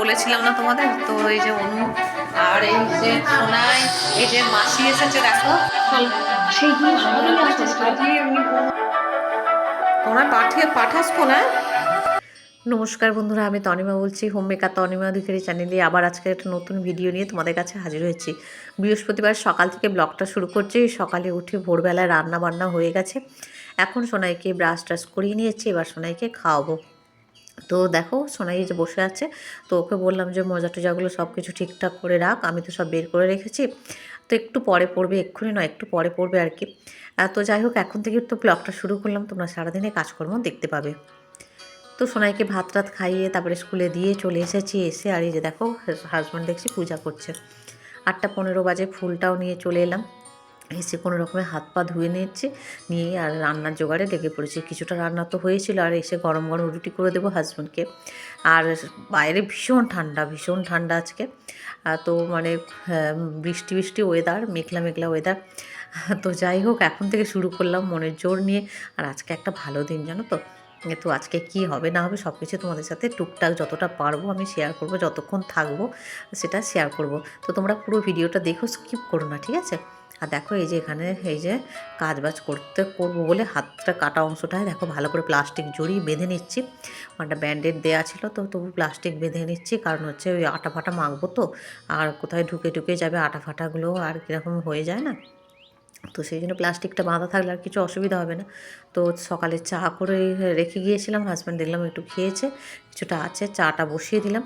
বলেছিলাম না তোমাদের? তো এই যে অনু আর এই যে সোনাই এই যে মাসি এসেছে দেখো। তোমরা পাঠিয়ে পাঠাস না? নমস্কার বন্ধুরা আমি তনিমা বলছি হোম মেকার তনিমা অধিকারী চ্যানেলে আবার আজকে একটা নতুন ভিডিও নিয়ে তোমাদের কাছে হাজির হয়েছি। বৃহস্পতিবার সকাল থেকে ব্লগটা শুরু করছি। সকালে উঠে ভোরবেলায় রান্না বান্না হয়ে গেছে। এখন সোনাইকে ব্রাশ ট্রাশ করিয়ে নিয়েছি এবার সোনাইকে খাওয়াবো। তো দেখো সোনাই যে বসে আছে, তো ওকে বললাম যে মজা টজাগুলো সব কিছু ঠিকঠাক করে রাখ, আমি তো সব বের করে রেখেছি। তো একটু পরে পড়বে, এক্ষুনি নয়, একটু পরে পড়বে আর কি। তো যাই হোক, এখন থেকে তো ব্লগটা শুরু করলাম, তোমরা সারাদিনে কাজকর্ম দেখতে পাবে। তো সোনাইকে ভাত টাত খাইয়ে তারপরে স্কুলে দিয়ে চলে এসেছি, এসে আর এই যে দেখো হাজব্যান্ড দেখছি পূজা করছে। আটটা পনেরো বাজে ফুলটাও নিয়ে চলে এলাম। এসে কোনো রকমের হাত পা ধুয়ে নিচ্ছি, নিয়ে আর রান্নার জোগাড়ে লেগে পড়েছি। কিছুটা রান্না তো হয়েছিল, আর এসে গরম গরম রুটি করে দেবো হাজব্যান্ডকে আর বাইরে ভীষণ ঠান্ডা ভীষণ ঠান্ডা আজকে। তো মানে বৃষ্টি বৃষ্টি ওয়েদার মেঘলা মেঘলা ওয়েদার তো যাই হোক, এখন থেকে শুরু করলাম মনের জোর নিয়ে। আর আজকে একটা ভালো দিন, জানো তো? তো আজকে কি হবে, না হবে সব কিছু তোমাদের সাথে টুকটাক যতটা পারব আমি শেয়ার করব, যতক্ষণ থাকব সেটা শেয়ার করব। তো তোমরা পুরো ভিডিওটা দেখো স্কিপ করো না, ঠিক আছে? আর দেখো এই যে এখানে এই যে কাজ বাজ করতে করব বলে হাতটা কাটা অংশটায় দেখো ভালো করে প্লাস্টিক জড়িয়ে বেঁধে নিচ্ছি। ওটা ব্যান্ডেড দেওয়া ছিল তো তবু প্লাস্টিক বেঁধে নিচ্ছি, কারণ হচ্ছে ওই আটা ফাটা মাখবো তো, আর কোথায় ঢুকে ঢুকে যাবে আটা ফাটাগুলো আর কীরকম হয়ে যায় না? তো সেই জন্য প্লাস্টিকটা বাঁধা থাকলে আর কিছু অসুবিধা হবে না। তো সকালে চা করে রেখে গিয়েছিলাম হাজব্যান্ড দেখলাম একটু খেয়েছে, কিছুটা আছে, চাটা বসিয়ে দিলাম।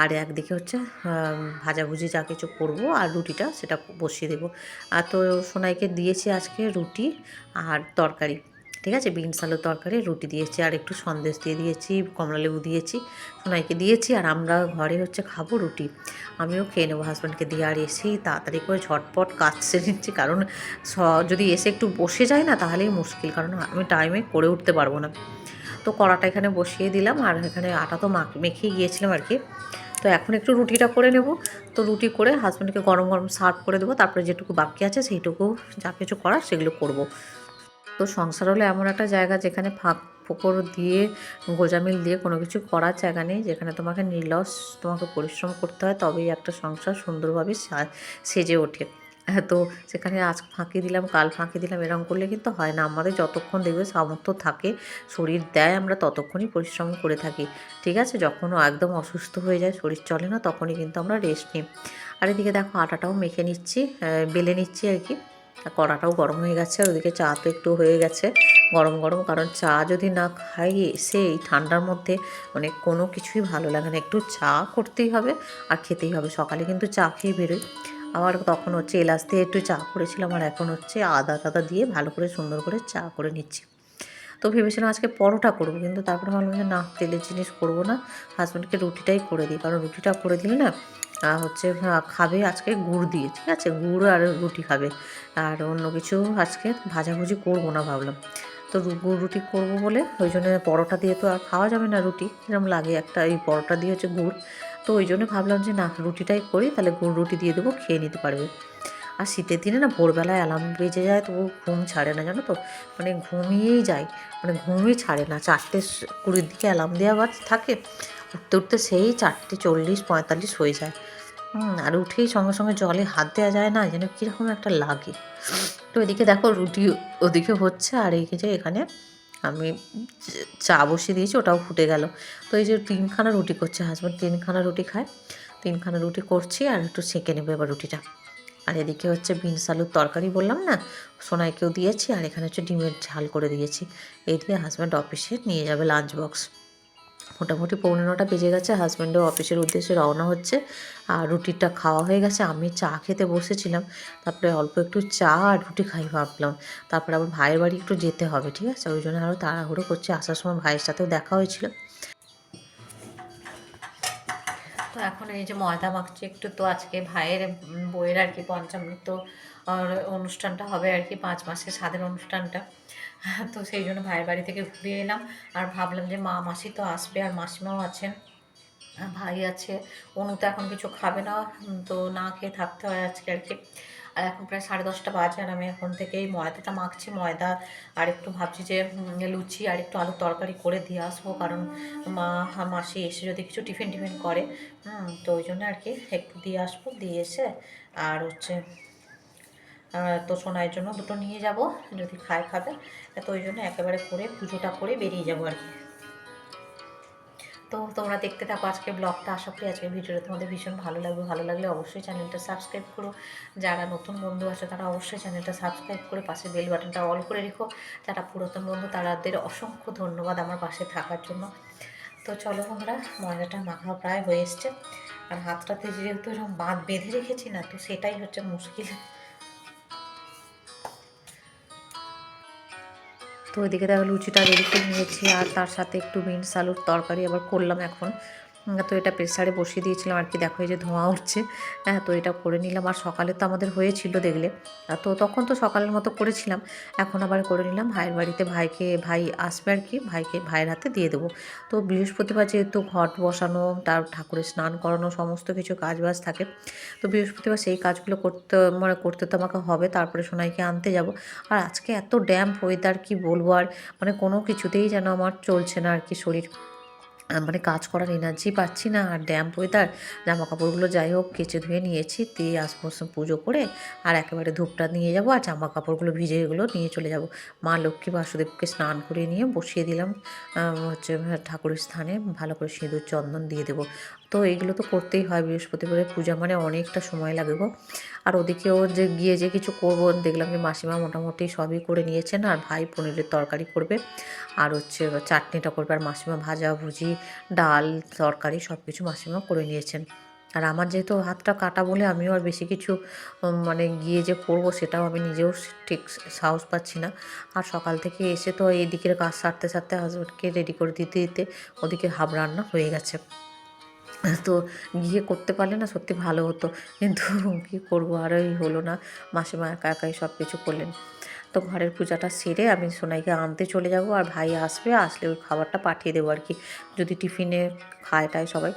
আর একদিকে হচ্ছে ভাজাভুজি যা কিছু করব আর রুটিটা সেটা বসিয়ে দেবো। আর তো সোনাইকে দিয়েছি আজকে রুটি আর তরকারি। ঠিক আছে? বিনস আলুর তরকারি, রুটি দিয়েছি, আর একটু সন্দেশ দিয়ে দিয়েছি, কমলা লেবু দিয়েছি, সোনাইকে দিয়েছি, আর আমরা ঘরে হচ্ছে খাব রুটি। আমিও খেয়ে নেব হাজব্যান্ডকে দিয়ে, আর এসেই তাড়াতাড়ি করে ঝটপট কাজ সেরে নিচ্ছি, কারণ স- যদি এসে একটু বসে যায় না, তাহলেই মুশকিল, কারণ আমি টাইমে করে উঠতে পারব না। তো কড়াটা এখানে বসিয়ে দিলাম, আর এখানে আটা তো মাখ, মেখেই গিয়েছিলাম আর কি। তো এখন একটু রুটিটা করে নেব। তো রুটি করে হাজব্যান্ডকে গরম গরম সার্ভ করে দেবো, তারপরে যেটুকু বাকি আছে, সেইটুকু যা কিছু করার সেগুলো করব। তো সংসার হলো এমন একটা জায়গা যেখানে ফাঁক ফোকর দিয়ে গোজামিল দিয়ে কোনো কিছু করার জায়গা নেই যেখানে তোমাকে নির্লস তোমাকে পরিশ্রম করতে হয় তবেই একটা সংসার সুন্দরভাবে সেজে ওঠে। হ্যাঁ, তো সেখানে আজ ফাঁকি দিলাম কাল ফাঁকি দিলাম এরকম করলে কিন্তু হয় না। আমাদের যতক্ষণ দেখবে সামর্থ্য থাকে শরীর দেয় আমরা ততক্ষণই পরিশ্রম করে থাকি। ঠিক আছে? যখন একদম অসুস্থ হয়ে যায় শরীর চলে না তখনই কিন্তু আমরা রেস্ট নিই। আর এদিকে দেখো আটাটাও মেখে নিচ্ছি বেলে নিচ্ছি আর কি। কড়াটাও গরম হয়ে গেছে, আর ওদিকে চা তো একটু হয়ে গেছে। গরম গরম, কারণ চা যদি না খাই এসে এই ঠান্ডার মধ্যে মানে কোনো কিছুই ভালো লাগে না। একটু চা করতেই হবে আর খেতেই হবে। সকালে কিন্তু চা খেয়ে বেরোই। আবার তখন হচ্ছে এলাচ দিয়ে একটু চা করেছিলাম, আর এখন হচ্ছে আদা টাদা দিয়ে ভালো করে সুন্দর করে চা করে নিচ্ছি। তো ভেবেছিলাম আজকে পরোটা করব, কিন্তু তারপরে ভাবলাম যে না, তেলের জিনিস করব না। হাজব্যান্ডকে রুটিটাই করে দিই, কারণ রুটিটা করে দিলে না আহ, হচ্ছে খাবে আজকে গুড় দিয়ে ঠিক আছে? গুড় আর রুটি খাবে। আর অন্য কিছু আজকে ভাজাভুজি করব না ভাবলাম। তো গুড় রুটি করব বলে ওই জন্য পরোটা দিয়ে তো আর খাওয়া যাবে না রুটি। কিরম লাগে একটা এই পরোটা দিয়ে হচ্ছে গুড়। তো ওই জন্য ভাবলাম যে না রুটিটাই করি তাহলে গুড় রুটি দিয়ে দেবো খেয়ে নিতে পারবে। আর শীতের দিনে না ভোরবেলায় অ্যালার্ম বেজে যায় তো ও ঘুম ছাড়ে না জানো তো? মানে ঘুমিয়েই যায়। মানে ঘুমই ছাড়ে না। চারটে কুড়ির দিকে অ্যালার্ম দেওয়া থাকে উঠতে উঠতে সেই চারটে চল্লিশ, পঁয়তাল্লিশ হয়ে যায়। আর উঠেই সঙ্গে সঙ্গে জলে হাত দেওয়া যায় না, যেন কীরকম একটা লাগে। তো এদিকে দেখো রুটি ওদিকে হচ্ছে, আর এই যে এখানে আমি চা বসিয়ে দিয়েছি, ওটাও ফুটে গেল। তো এই যে তিনখানা রুটি করছে হাজব্যান্ড, তিনখানা রুটি খায়, তিনখানা রুটি করছি, আর একটু সেঁকে নেব এবার রুটিটা। আর এদিকে হচ্ছে বিনস আলুর তরকারি বললাম না, সোনাইকেও দিয়েছি, আর এখানে হচ্ছে ডিমের ঝাল করে দিয়েছি। এই দিয়ে হাজব্যান্ড অফিসে নিয়ে যাবে লাঞ্চ বক্স মোটামুটি পৌনে নটা বেজে গেছে হাজব্যান্ডও অফিসের উদ্দেশ্যে রওনা হচ্ছে। আর রুটিটা খাওয়া হয়ে গেছে, আমি চা খেতে বসেছিলাম। তারপরে অল্প একটু চা আর রুটি খাই ভাবলাম। তারপরে আবার ভাইয়ের বাড়ি একটু যেতে হবে, ঠিক আছে? ওই জন্য আরও তাড়াহুড়ো করছি, আসার সময় ভাইয়ের সাথেও দেখা হয়েছিল। তো এখন এই যে ময়দা মাখছি, একটু তো আজকে ভাইয়ের বইয়ের আর কি পঞ্চামৃত আর অনুষ্ঠানটা হবে আর কি পাঁচ মাসের স্বাদের অনুষ্ঠানটা। তো সেই জন্য ভাইয়ের বাড়ি থেকে ঘুরে এলাম আর ভাবলাম যে মা, মাসি তো আসবে আর মাসিমাও আছেন, ভাই আছে। অনু তো এখন কিছু খাবে না তো না খেয়ে থাকতে হয় আজকে আর কি। আর এখন প্রায় সাড়ে দশটা বাজে আর আমি এখন থেকেই ময়দাটা মাখছি, ময়দা আর একটু ভাবছি যে লুচি আর একটু আলুর তরকারি করে দিয়ে আসব। কারণ মা, মাসি এসে যদি কিছু টিফিন টিফিন করে তো ওই জন্য আর কি একটু দিয়ে আসব, দিয়ে এসে আর হচ্ছে তো সোনাইয়ের জন্য দুটো নিয়ে যাব, যদি খায় খাবে, তো ওই জন্য একেবারে করে পুজোটা করে বেরিয়ে যাব আর কি। তো তোমরা দেখতে থাকো আজকে ব্লগটা, আশা করি আজকে ভিডিওটা তোমাদের ভীষণ ভালো লাগবে। ভালো লাগলে অবশ্যই চ্যানেলটা সাবস্ক্রাইব করো। যারা নতুন বন্ধু আছে, তারা অবশ্যই চ্যানেলটা সাবস্ক্রাইব করে পাশে বেল বাটনটা অল করে রেখো। যারা পুরাতন বন্ধু তাদের অসংখ্য ধন্যবাদ আমার পাশে থাকার জন্য। তো চলো বন্ধুরা ময়দাটা মাখা প্রায় হয়ে এসছে। আর হাতটাতে যেহেতু এরকম বাঁধ বেঁধে রেখেছি না, তো সেটাই হচ্ছে মুশকিল। তো ওইদিকে দেখো লুচিটা রেডি করে নিয়েছি আর তার সাথে একটু বিনস আলুর তরকারি আবার করলাম এখন। তো এটা প্রেসারে বসিয়ে দিয়েছিলাম আর কি। দেখো এই যে ধোঁয়া উঠছে। হ্যাঁ তো এটা করে নিলাম। আর সকালে তো আমাদের হয়েছিল দেখলে। তো তখন তো সকালের মতো করেছিলাম। এখন আবার করে নিলাম। ভাইয়ের বাড়িতে ভাইকে, ভাই আসবে আর কি। ভাইকে ভাইয়ের হাতে দিয়ে দেবো। তো বৃহস্পতিবার যেহেতু ঘট বসানো, তার ঠাকুরের স্নান করানো, সমস্ত কিছু কাজ বাজ থাকে। তো বৃহস্পতিবার সেই কাজগুলো করতে মানে করতে তো আমাকে হবে। তারপরে সোনাইকে আনতে যাব। আর আজকে এত ড্যাম্প ওয়েদার কি বলব? আর মানে কোনো কিছুতেই যেন আমার চলছে না আর কি শরীর। মানে কাজ করার এনার্জি পাচ্ছি না, আর ড্যাম্প ওয়েদার জামা কাপড়গুলো যাই হোক কেচে ধুয়ে নিয়েছি, দিয়ে আসব পুজো করে, আর একেবারে ধূপটা নিয়ে যাব, আর জামা কাপড়গুলো ভিজে এগুলো নিয়ে চলে যাব। মা লক্ষ্মী বাসুদেবকে স্নান করে নিয়ে বসিয়ে দিলাম হচ্ছে ঠাকুরের স্থানে, ভালো করে সিঁদুর চন্দন দিয়ে দেবো। তো এইগুলো তো করতেই হয়, বৃহস্পতিবারের পূজা মানে অনেকটা সময় লাগে গো। আর ওদিকেও যে গিয়ে যে কিছু করব, দেখলাম যে মাসিমা মোটামুটি সবই করে নিয়েছেন, আর ভাই পনিরের তরকারি করবে। আর হচ্ছে চাটনিটা করবে, আর মাসিমা ভাজা, ভুজি, ডাল, তরকারি সব কিছু মাসিমা করে নিয়েছেন। আর আমার যেহেতু হাতটা কাটা বলে আমিও আর বেশি কিছু মানে গিয়ে যে করব সেটাও আমি নিজেও ঠিক সাহস পাচ্ছি না। আর সকাল থেকে এসে তো এই দিকের কাজ সারতে সারতে হাজব্যান্ডকে রেডি করে দিতে দিতে ওদিকে হাব রান্না হয়ে গেছে। তো গিয়ে করতে পারলে না সত্যি ভালো হতো। কিন্তু কী করব আর ওই হলো না। মাসিমা একা একাই সব কিছু করলেন। তো ঘরের পূজাটা সেরে আমি সোনাইকে আনতে চলে যাব। আর ভাই আসবে, আসলে ওই খাবারটা পাঠিয়ে দেবো আর কি। যদি টিফিনে খায় টায় সবাই।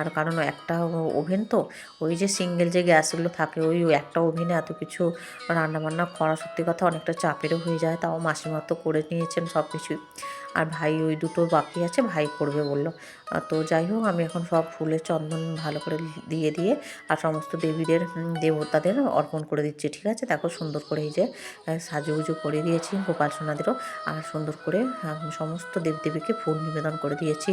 আর কারণ একটা ওভেন তো, ওই যে সিঙ্গেল যে গ্যাসগুলো থাকে, ওই একটা ওভেনে এত কিছু রান্নাবান্না করা সত্যি কথা অনেকটা চাপেরও হয়ে যায়, তাও মাসিমা তো করে নিয়েছেন সব কিছুই আর ভাই ওই দুটো বাকি আছে, ভাই করবে বলল। তো যাই হোক, আমি এখন সব ফুলের চন্দন ভালো করে দিয়ে দিয়ে আর সমস্ত দেবীদের দেবতাদের অর্পণ করে দিচ্ছি, ঠিক আছে? দেখো সুন্দর করে এই যে সাজুগুজু করে দিয়েছি, গোপাল সোনাদেরও, আর সুন্দর করে সমস্ত দেবদেবীকে ফুল নিবেদন করে দিয়েছি।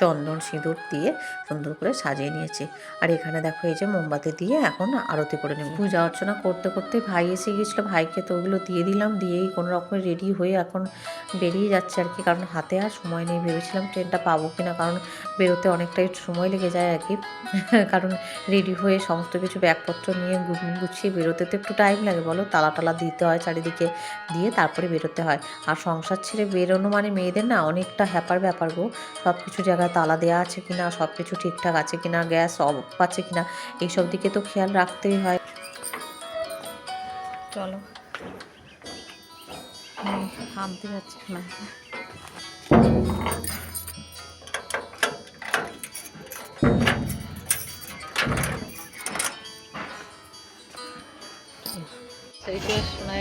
চন্দন সিঁদুর দিয়ে সুন্দর করে সাজিয়ে নিয়েছি। আর এখানে দেখো এই যে মোমবাতি দিয়ে এখন আরতি করে নেব। পূজা অর্চনা করতে করতে ভাই এসে গিয়েছিল। ভাইকে তো ওগুলো দিয়ে দিলাম, দিয়েই কোনো রকমের রেডি হয়ে এখন বেরিয়ে যাচ্ছে আর কি। কারণ হাতে আর সময় নেই। ভেবেছিলাম ট্রেনটা পাবো কি না কারণ বেরোতে অনেকটাই সময় লেগে যায় আর কি। কারণ রেডি হয়ে সমস্ত কিছু ব্যাগপত্র নিয়ে গুছিয়ে বেরোতে তো একটু টাইম লাগে, বলো? তালা টালা দিতে হয় চারিদিকে দিয়ে তারপরে বেরোতে হয়। আর সংসার ছেড়ে বেরোনো মানে মেয়েদের না অনেকটা হ্যাপার ব্যাপার গো। সব কিছু জায়গায় তালা দেওয়া আছে কিনা সব কিছু ঠিকঠাক আছে কিনা, গ্যাস অফ আছে কিনা, এইসব দিকে তো খেয়াল রাখতেই হয়। চলো। হামতে যাচ্ছে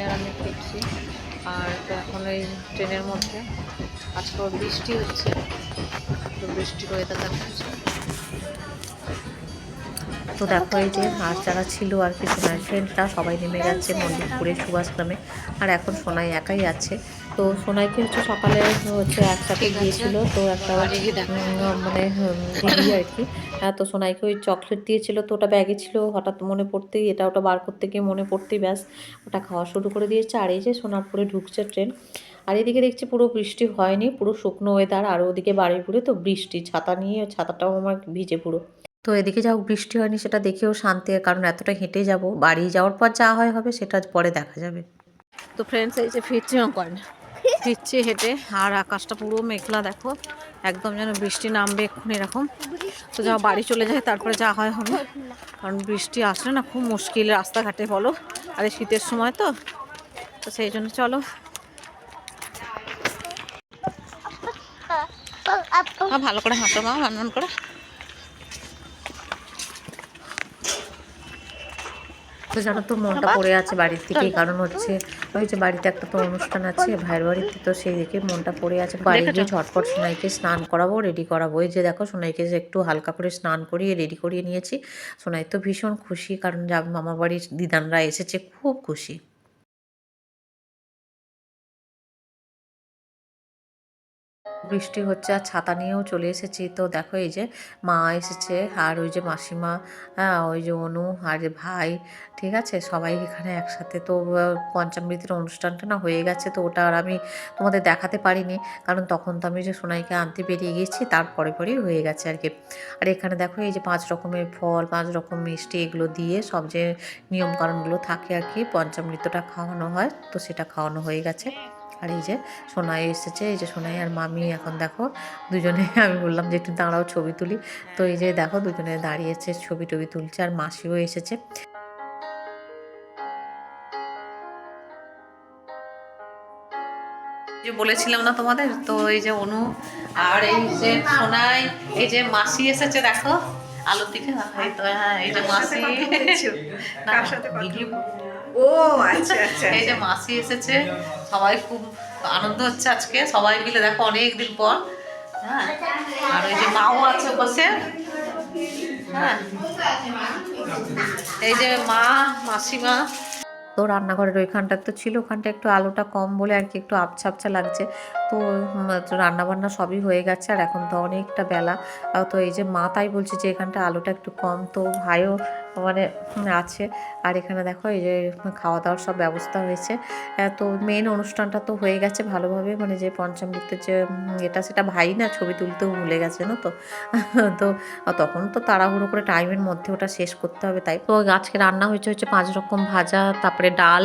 আর আমি আর এখন এই ট্রেনের মধ্যে। আজকে বৃষ্টি হচ্ছে। বৃষ্টির ওয়েদার তো দেখো এই যে আর যারা ছিল আর কি সোনাই ফ্রেন্ডরা সবাই নেমে গেছে মন্দিরপুরে সুভাষগ্রামে। আর এখন সোনাই একাই আছে। তো সোনাইকে হচ্ছে সকালে হচ্ছে একসাথে গিয়েছিল, তো একটা মানে দিদি আর কি। হ্যাঁ তো সোনাইকে ওই চকলেট দিয়েছিল, তো ওটা ব্যাগে ছিল, হঠাৎ মনে পড়তেই, এটা ওটা বার করতে গিয়ে মনে পড়তেই ব্যাস, ওটা খাওয়া শুরু করে দিয়েছে। আর এই যে সোনারপুরে ঢুকছে ট্রেন আর এদিকে দেখছি পুরো বৃষ্টি হয়নি, পুরো শুকনো ওয়েদার আর ওদিকে বাড়ি বাড়িপুরে তো বৃষ্টি, ছাতা নিয়ে ছাতাটাও আমার ভিজে পুরো। তো এদিকে যাও বৃষ্টি হয়নি সেটা দেখেও শান্তি, কারণ এতটা হেঁটে যাব, বাড়ি যাওয়ার পর যা হয় হবে সেটা পরে দেখা যাবে। তো ফ্রেন্ডস এই যে ফিরছি করেন ফিরছি হেঁটে, আর আকাশটা পুরো মেঘলা, দেখো। একদম যেন বৃষ্টি নামবে এক্ষুনি এরকম। তো যা বাড়ি চলে যায় তারপরে যা হয় হবে। কারণ বৃষ্টি আসলে না খুব মুশকিল রাস্তাঘাটে বলো, আর শীতের সময় তো। তো সেই জন্য চলো মা, ভালো করে হাঁটো মা রান্নান করে। তো জানো তো মনটা পড়ে আছে বাড়ির দিকেই কারণ হচ্ছে ওই যে বাড়িতে একটা তো অনুষ্ঠান আছে ভাইয়ের বাড়িতে তো সেই দিকে মনটা পড়ে আছে। বাড়ি গিয়ে ঝটপট সোনাইকে স্নান করাবো রেডি করাবো। এই যে দেখো সোনাইকে যে একটু হালকা করে স্নান করিয়ে রেডি করিয়ে নিয়েছি। সোনাই তো ভীষণ খুশি কারণ যা মামা বাড়ির দিদানরা এসেছে খুব খুশি। বৃষ্টি হচ্ছে আর ছাতা নিয়েও চলে এসেছি। তো দেখো এই যে মা এসেছে আর ওই যে মাসিমা হ্যাঁ ওই যে অনু আর যে ভাই, ঠিক আছে? সবাই এখানে একসাথে। তো পঞ্চামৃতের অনুষ্ঠানটা না হয়ে গেছে, তো ওটা আর আমি তোমাদের দেখাতে পারিনি। কারণ তখন তো আমি যে সোনাইকে আনতে বেরিয়ে গেছি তারপরে পরেই হয়ে গেছে আর কি। আর এখানে দেখো এই যে পাঁচ রকমের ফল, পাঁচ রকম মিষ্টি এগুলো দিয়ে সব যে নিয়মকানুনগুলো থাকে আর কি, পঞ্চামৃতটা খাওয়ানো হয়, তো সেটা খাওয়ানো হয়ে গেছে। আর এই যে সোনাই এসেছে এই যে সোনাই আর মামি এখন দেখো দুজনে আমি বললাম যে একটু দাঁড়াও ছবি তুলি। তো এই যে দেখো দুজনে দাঁড়িয়েছে ছবি টবি তুলছে আর মাসিও এসেছে। যে বলেছিলাম না তোমাদের? তো এই যে অনু আর এই যে সোনাই এই যে মাসি এসেছে দেখো আলোর দিকে। এই তো হ্যাঁ এই যে মাসি। না, ভিডিও ও আচ্ছা আচ্ছা এই যে মাসি এসেছে সবাই খুব আনন্দ হচ্ছে আজকে সবাই মিলে দেখো অনেক দিন পর। হ্যাঁ আর ওই যে মাও আছে বসে। হ্যাঁ এই যে মা মাসিমা। তো রান্নাঘরের ওইখানটা তো ছিল ওখানটা একটু আলোটা কম বলে আর কি একটু আবছা আবছা লাগছে। তো রান্না বান্না সবই হয়ে গেছে আর এখন তো অনেকটা বেলা। তো এই যে মা তাই বলছে যে এখানটা আলোটা একটু কম, তো ভাইও মানে আছে। আর এখানে দেখো এই যে খাওয়া দাওয়ার সব ব্যবস্থা হয়েছে। তো মেন অনুষ্ঠানটা তো হয়ে গেছে ভালোভাবে মানে যে পঞ্চমৃত্যের যে এটা সেটা ভাই না ছবি তুলতেও ভুলে গেছে না তো? তো তখন তো তাড়াহুড়ো করে টাইমের মধ্যে ওটা শেষ করতে হবে তাই। তো আজকে রান্না হয়েছে, হচ্ছে পাঁচ রকম ভাজা, তারপরে ডাল,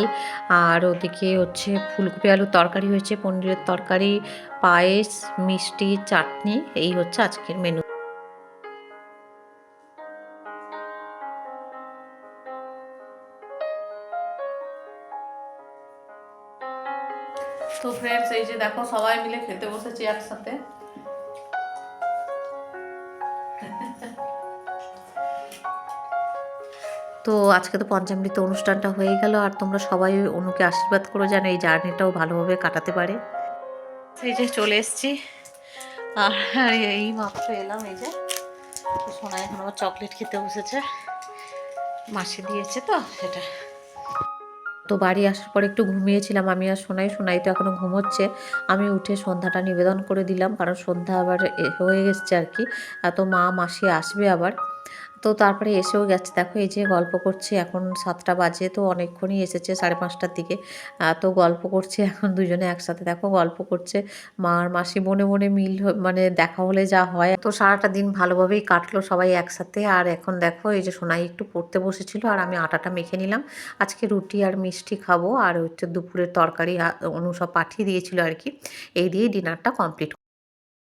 আর ওদিকে হচ্ছে ফুলকপি আলুর তরকারি হয়েছে, পনিরের তরকারি পায়েস মিষ্টি চাটনি এই হচ্ছে আজকের মেনু তো ফ্রেন্ডস এই যে দেখো সবাই মিলে খেতে বসেছি একসাথে। তো আজকে তো পঞ্চামৃত অনুষ্ঠানটা হয়ে গেল আর তোমরা সবাই অনুকে আশীর্বাদ করো যেন এই জার্নিটাও ভালোভাবে কাটাতে পারে। এই যে চলে এসছি। আর এই মাত্র এলাম এই যে। সোনা এখন আমার চকলেট খেতে বসেছে। মাসি দিয়েছে তো সেটা। তো বাড়ি আসার পর একটু ঘুমিয়েছিলাম। আমি আর সোনাই সোনাই তো এখনও ঘুমোচ্ছে। আমি উঠে সন্ধ্যাটা নিবেদন করে দিলাম। কারণ সন্ধ্যা আবার হয়ে গেছে আর কি। এত মা, মাসি আসবে আবার। তো তারপরে এসেও গেছে। দেখো এই যে গল্প করছি, এখন সাতটা বাজে, তো অনেকক্ষণই এসেছে সাড়ে পাঁচটার দিকে। তো গল্প করছে এখন দুজনে একসাথে। দেখো গল্প করছে, মা আর মাসি মনে মনে মিল মানে দেখা হলে যা হয়। তো সারাটা দিন ভালোভাবেই কাটলো সবাই একসাথে। আর এখন দেখো এই যে সোনাই একটু পড়তে বসেছিল, আর আমি আটাটা মেখে নিলাম। আজকে রুটি আর মিষ্টি খাব, আর হচ্ছে দুপুরের তরকারি, আ- অনু সব পাঠিয়ে দিয়েছিল আর কি। এই দিয়েই ডিনারটা কমপ্লিট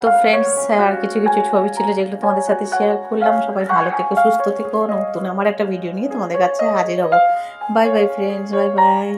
তো ফ্রেন্ডস আর কিছু কিছু ছবি ছিল যেগুলো তোমাদের সাথে শেয়ার করলাম। সবাই ভালো থেকো, সুস্থ থেকো। নতুন আমার একটা ভিডিও নিয়ে তোমাদের কাছে হাজির হব। Bye bye friends bye bye